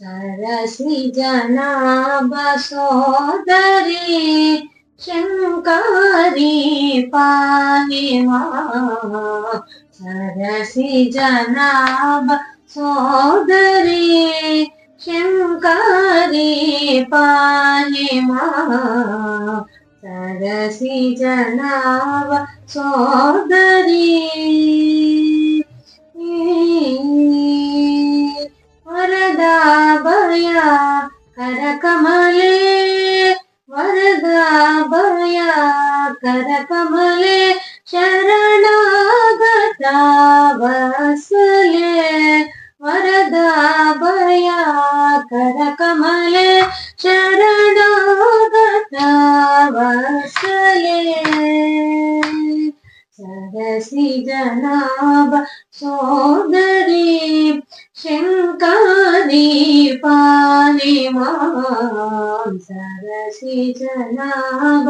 Cersei जनाब बसोदरी शंकरी पायिमा सरसि जनाब सोदरी शंकरी पायिमा मरसी जनाब सोदरी கனகமலையா கனகமலே జనాభ సోదరి శంకరి పాలిమా సరసి జనాభ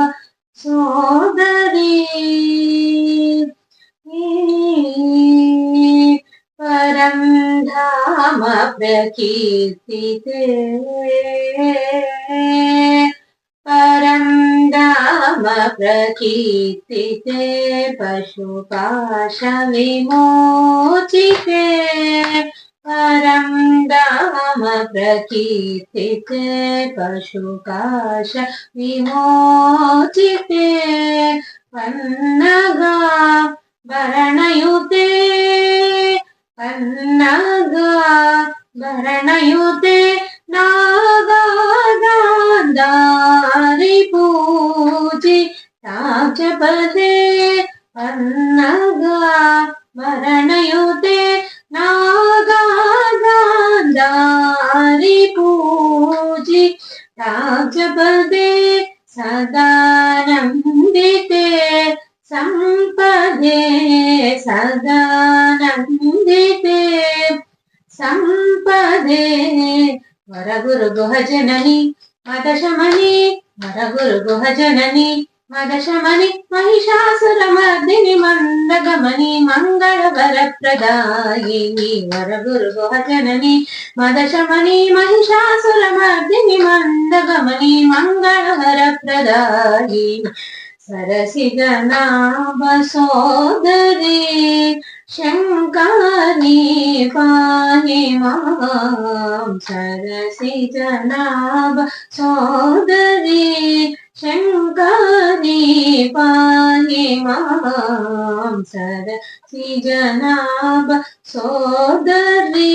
సోదరి పరం ధామ ప్రకీర్తితే परं धाम प्रकीर्तिते पशुपाशविमोचिते परं धाम प्रकीर्तिते पशुपाश विमोचिते पन्नगा भरणयुते पन्नगा भरणयुते ರಾಜಪದೇ ಅನ್ನಗ ಮರಣಯುತೆ ನಾಗಾದಾರಿ ಪೂಜಿ ರಾಜಪದೇ ಸದಾನಂದಿತೆ ಸಂಪದೆ ಸದಾನಂದಿತೆ ಸಂಪದೆ ವರಗುರು ಗುಹ ಜನನಿ ಮದಶಮನಿ ವರಗುರು ಗುಹ ಜನನಿ మదశమని మహిషాసురమర్దిని మందగమని మంగళవరప్రదాయిని వరగురుహ జనని మదశమని మహిషాసురమర్దిని మందగమని మంగళవరప్రదాయిని సరసిగనాభ శంకరి పాహి మాం సరసి జనాభ సోదరి శంకరి పాహి మాం సరసి జనాభ సోదరి